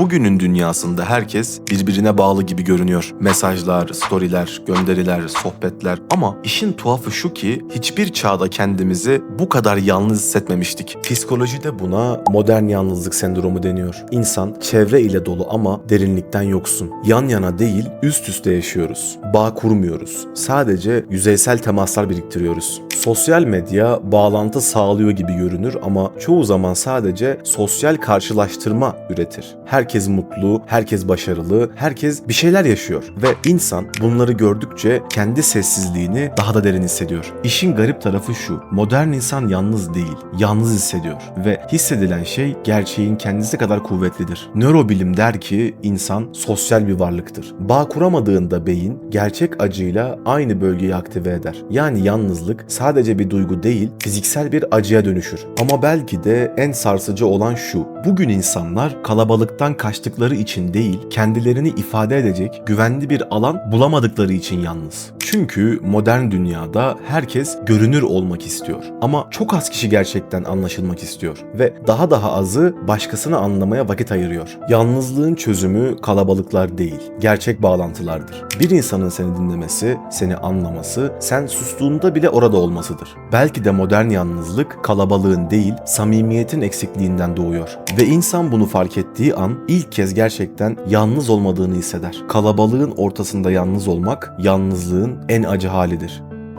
Bugünün dünyasında herkes birbirine bağlı gibi görünüyor. Mesajlar, storyler, gönderiler, sohbetler ama işin tuhafı şu ki hiçbir çağda kendimizi bu kadar yalnız hissetmemiştik. Psikolojide buna modern yalnızlık sendromu deniyor. İnsan çevre ile dolu ama derinlikten yoksun. Yan yana değil üst üste yaşıyoruz. Bağ kurmuyoruz. Sadece yüzeysel temaslar biriktiriyoruz. Sosyal medya bağlantı sağlıyor gibi görünür ama çoğu zaman sadece sosyal karşılaştırma üretir. Herkes mutlu, herkes başarılı, herkes bir şeyler yaşıyor ve insan bunları gördükçe kendi sessizliğini daha da derin hissediyor. İşin garip tarafı şu. Modern insan yalnız değil, yalnız hissediyor ve hissedilen şey gerçeğin kendisi kadar kuvvetlidir. Nörobilim der ki insan sosyal bir varlıktır. Bağ kuramadığında beyin gerçek acıyla aynı bölgeyi aktive eder. Yani yalnızlık sadece bir duygu değil, fiziksel bir acıya dönüşür. Ama belki de en sarsıcı olan şu. Bugün insanlar kalabalıktan kaçtıkları için değil, kendilerini ifade edecek güvenli bir alan bulamadıkları için yalnız. Çünkü modern dünyada herkes görünür olmak istiyor. Ama çok az kişi gerçekten anlaşılmak istiyor ve daha daha azı başkasını anlamaya vakit ayırıyor. Yalnızlığın çözümü kalabalıklar değil, gerçek bağlantılardır. Bir insanın seni dinlemesi, seni anlaması, sen sustuğunda bile orada olmasıdır. Belki de modern yalnızlık kalabalığın değil, samimiyetin eksikliğinden doğuyor. Ve insan bunu fark ettiği an ilk kez gerçekten yalnız olmadığını hisseder. Kalabalığın ortasında yalnız olmak, yalnızlığın en acı halidir.